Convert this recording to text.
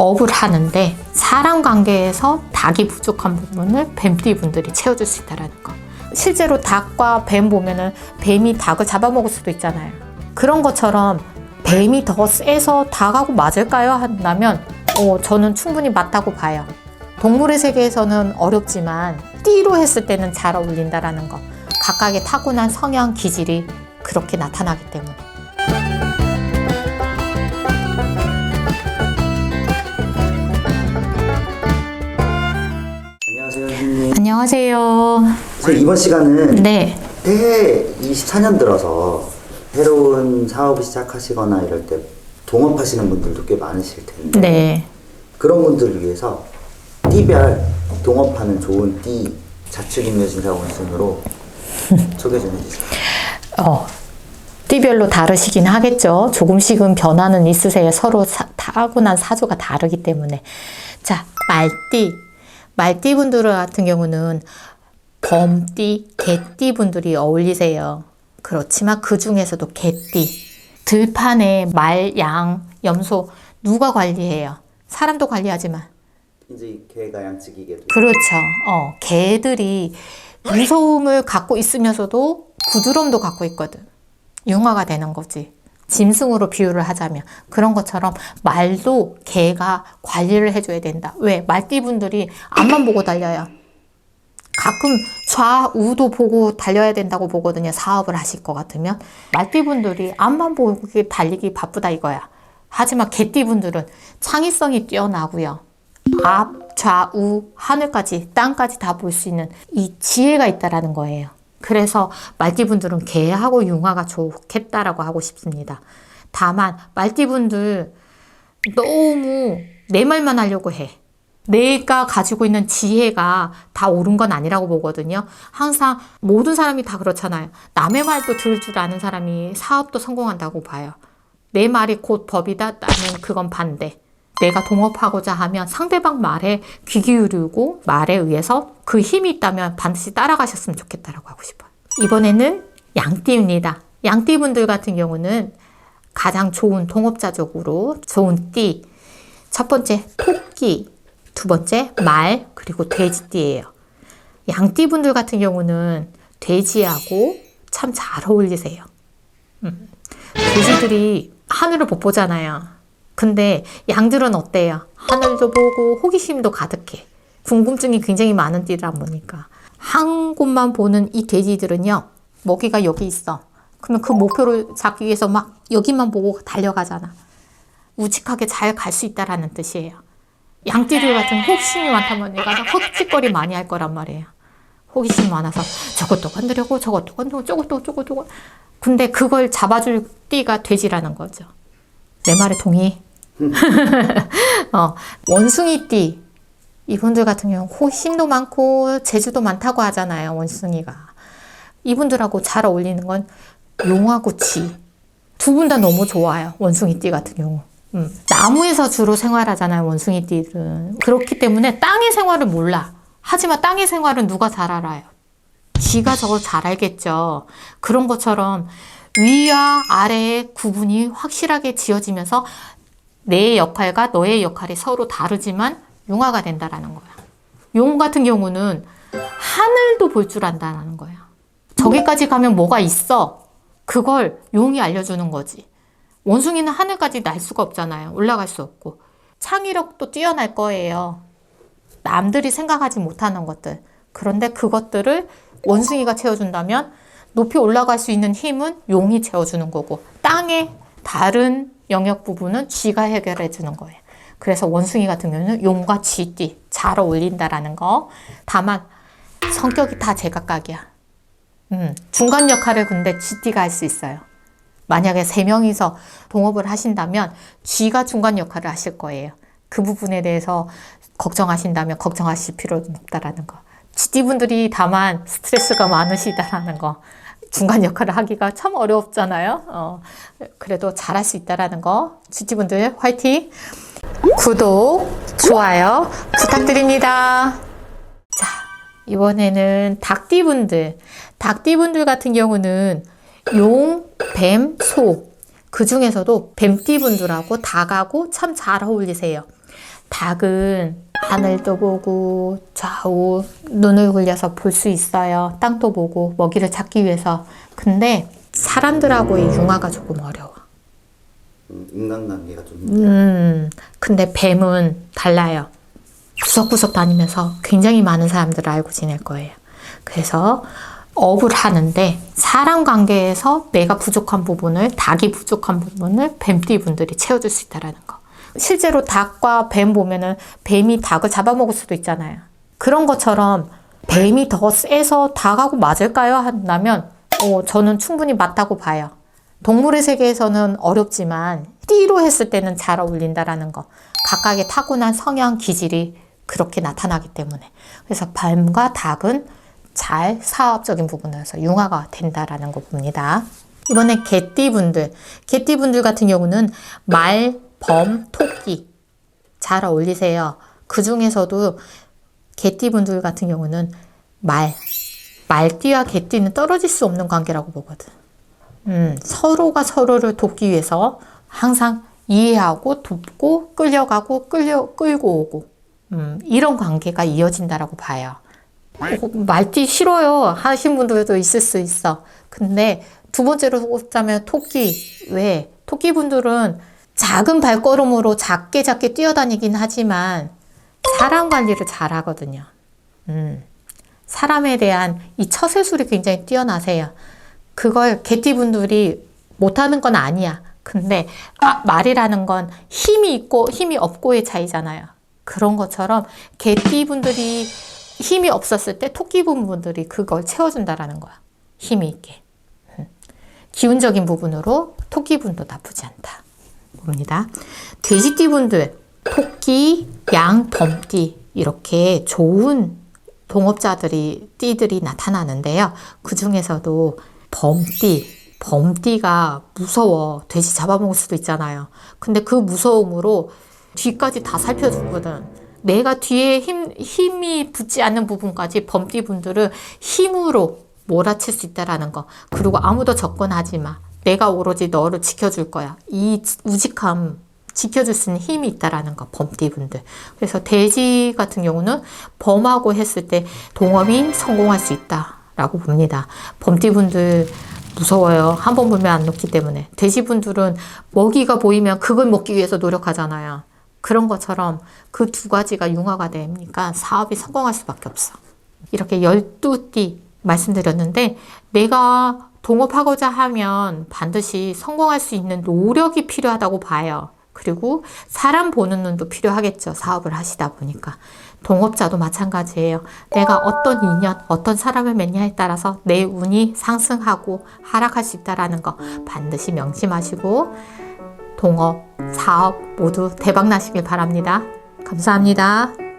업을 하는데 사람 관계에서 닭이 부족한 부분을 뱀띠 분들이 채워줄 수 있다라는 거. 실제로 닭과 뱀 보면은 뱀이 닭을 잡아먹을 수도 있잖아요. 그런 것처럼 뱀이 더 세서 닭하고 맞을까요? 한다면 어, 저는 충분히 맞다고 봐요. 동물의 세계에서는 어렵지만 띠로 했을 때는 잘 어울린다라는 거. 각각의 타고난 성향 기질이 그렇게 나타나기 때문에. 안녕하세요. 선생님, 이번 시간은 네. 새해 24년 들어서 새로운 사업을 시작하시거나 이럴 때 동업하시는 분들도 꽤 많으실 텐데 네. 그런 분들을 위해서 띠별 동업하는 좋은 띠 자축 인묘진사 원 순으로 소개 좀 해주세요. 어, 띠별로 다르시긴 하겠죠. 조금씩은 변화는 있으세요. 서로 사, 타고난 사주가 다르기 때문에. 자, 말띠. 말띠 분들 같은 경우는 범띠, 개띠 분들이 어울리세요. 그렇지만 그 중에서도 개띠. 들판에 말, 양, 염소 누가 관리해요? 사람도 관리하지만 이제 개가 양치기계도 그렇죠. 어, 개들이 무서움을 갖고 있으면서도 부드러움도 갖고 있거든. 융화가 되는 거지. 짐승으로 비유를 하자면 그런 것처럼 말도 개가 관리를 해줘야 된다. 왜? 말띠분들이 앞만 보고 달려요. 가끔 좌우도 보고 달려야 된다고 보거든요. 사업을 하실 것 같으면 말띠분들이 앞만 보고 달리기 바쁘다 이거야. 하지만 개띠분들은 창의성이 뛰어나고요. 앞, 좌우, 하늘까지, 땅까지 다 볼 수 있는 이 지혜가 있다라는 거예요. 그래서 말띠분들은 개하고 융화가 좋겠다라고 하고 싶습니다. 다만 말띠분들 너무 내 말만 하려고 해. 내가 가지고 있는 지혜가 다 옳은 건 아니라고 보거든요. 항상 모든 사람이 다 그렇잖아요. 남의 말도 들을 줄 아는 사람이 사업도 성공한다고 봐요. 내 말이 곧 법이다? 나는 그건 반대. 내가 동업하고자 하면 상대방 말에 귀 기울이고 말에 의해서 그 힘이 있다면 반드시 따라가셨으면 좋겠다라고 하고 싶어요. 이번에는 양띠입니다. 양띠분들 같은 경우는 가장 좋은 동업자적으로 좋은 띠. 첫 번째 토끼, 두 번째 말, 그리고 돼지띠예요. 양띠분들 같은 경우는 돼지하고 참 잘 어울리세요. 음. 돼지들이 하늘을 못 보잖아요. 근데 양들은 어때요? 하늘도 보고 호기심도 가득해. 궁금증이 굉장히 많은 띠라 보니까. 한 곳만 보는 이 돼지들은요, 먹이가 여기 있어. 그러면 그 목표를 잡기 위해서 막 여기만 보고 달려가잖아. 우직하게 잘 갈 수 있다라는 뜻이에요. 양띠들 같은 호기심이 많다면 얘가 헛짓거리 많이 할 거란 말이에요. 호기심이 많아서 저것도 건드려고 저것도 건드리고 저것도 저것도 저것. 근데 그걸 잡아줄 띠가 돼지라는 거죠. 내 말에 동의? 어, 원숭이띠. 이분들 같은 경우 호심도 많고 재주도 많다고 하잖아요. 원숭이가. 이분들하고 잘 어울리는 건 용하고 쥐. 두분 다 너무 좋아요. 원숭이띠 같은 경우. 음, 나무에서 주로 생활하잖아요. 원숭이띠들은. 그렇기 때문에 땅의 생활을 몰라. 하지만 땅의 생활은 누가 잘 알아요? 쥐가 저걸 잘 알겠죠. 그런 것처럼 위와 아래의 구분이 확실하게 지어지면서 내 역할과 너의 역할이 서로 다르지만 융화가 된다라는 거야. 용 같은 경우는 하늘도 볼 줄 안다라는 거야. 저기까지 가면 뭐가 있어. 그걸 용이 알려주는 거지. 원숭이는 하늘까지 날 수가 없잖아요. 올라갈 수 없고. 창의력도 뛰어날 거예요. 남들이 생각하지 못하는 것들. 그런데 그것들을 원숭이가 채워준다면 높이 올라갈 수 있는 힘은 용이 채워주는 거고 땅의 다른 영역 부분은 쥐가 해결해 주는 거예요. 그래서 원숭이 같은 경우는 용과 쥐띠 잘 어울린다라는 거. 다만 성격이 다 제각각이야. 음, 중간 역할을 근데 쥐띠가 할 수 있어요. 만약에 세 명이서 동업을 하신다면 쥐가 중간 역할을 하실 거예요. 그 부분에 대해서 걱정하신다면 걱정하실 필요는 없다라는 거. 쥐띠분들이 다만 스트레스가 많으시다라는 거. 중간 역할을 하기가 참 어렵잖아요. 어, 그래도 잘할 수 있다라는 거. 쥐띠분들 화이팅! 구독, 좋아요 부탁드립니다. 자, 이번에는 닭띠분들. 닭띠분들 같은 경우는 용, 뱀, 소. 그 중에서도 뱀띠분들하고 닭하고 참 잘 어울리세요. 닭은 하늘도 보고 좌우 눈을 굴려서 볼 수 있어요. 땅도 보고 먹이를 찾기 위해서. 근데 사람들하고의 융화가 조금 어려워. 음, 인간관계가 좀 음, 근데 뱀은 달라요. 구석구석 다니면서 굉장히 많은 사람들을 알고 지낼 거예요. 그래서 업을 하는데 사람 관계에서 내가 부족한 부분을 닭이 부족한 부분을 뱀띠 분들이 채워줄 수 있다라는 거. 실제로 닭과 뱀 보면은 뱀이 닭을 잡아먹을 수도 있잖아요. 그런 것처럼 뱀이 더 세서 닭하고 맞을까요? 한다면 어, 저는 충분히 맞다고 봐요. 동물의 세계에서는 어렵지만 띠로 했을 때는 잘 어울린다라는 거. 각각의 타고난 성향 기질이 그렇게 나타나기 때문에. 그래서 뱀과 닭은 잘 사업적인 부분에서 융화가 된다라는 거 봅니다. 이번에 개띠분들. 개띠분들 같은 경우는 말, 범, 토끼. 잘 어울리세요. 그 중에서도 개띠분들 같은 경우는 말. 말띠와 개띠는 떨어질 수 없는 관계라고 보거든. 음, 서로가 서로를 돕기 위해서 항상 이해하고 돕고 끌려가고 끌려 끌고 오고 음, 이런 관계가 이어진다라고 봐요. 어, 말띠 싫어요 하신 분들도 있을 수 있어. 근데 두 번째로 꼽자면 토끼 왜 토끼 분들은 작은 발걸음으로 작게 작게 뛰어다니긴 하지만 사람 관리를 잘 하거든요. 음, 사람에 대한 이 처세술이 굉장히 뛰어나세요. 그걸 개띠분들이 못하는 건 아니야. 근데 아, 말이라는 건 힘이 있고 힘이 없고의 차이잖아요. 그런 것처럼 개띠분들이 힘이 없었을 때 토끼분들이 그걸 채워준다라는 거야. 힘이 있게. 음. 기운적인 부분으로 토끼분도 나쁘지 않다. 봅니다. 돼지띠분들, 토끼, 양, 범띠 이렇게 좋은 동업자들이 띠들이 나타나는데요. 그 중에서도 범띠, 범띠가 무서워. 돼지 잡아먹을 수도 있잖아요. 근데 그 무서움으로 뒤까지 다 살펴주거든. 내가 뒤에 힘, 힘이 붙지 않는 부분까지 범띠 분들은 힘으로 몰아칠 수 있다라는 거. 그리고 아무도 접근하지 마. 내가 오로지 너를 지켜줄 거야. 이 우직함 지켜줄 수 있는 힘이 있다라는 거. 범띠 분들. 그래서 돼지 같은 경우는 범하고 했을 때 동업이 성공할 수 있다라고 봅니다. 범띠 분들 무서워요. 한 번 보면 안 녹기 때문에. 돼지분들은 먹이가 보이면 그걸 먹기 위해서 노력하잖아요. 그런 것처럼 그 두 가지가 융화가 되니까 사업이 성공할 수밖에 없어. 이렇게 12띠 말씀드렸는데 내가 동업하고자 하면 반드시 성공할 수 있는 노력이 필요하다고 봐요. 그리고 사람 보는 눈도 필요하겠죠. 사업을 하시다 보니까. 동업자도 마찬가지예요. 내가 어떤 인연, 어떤 사람을 맺냐에 따라서 내 운이 상승하고 하락할 수 있다라는 거 반드시 명심하시고 동업, 사업 모두 대박 나시길 바랍니다. 감사합니다.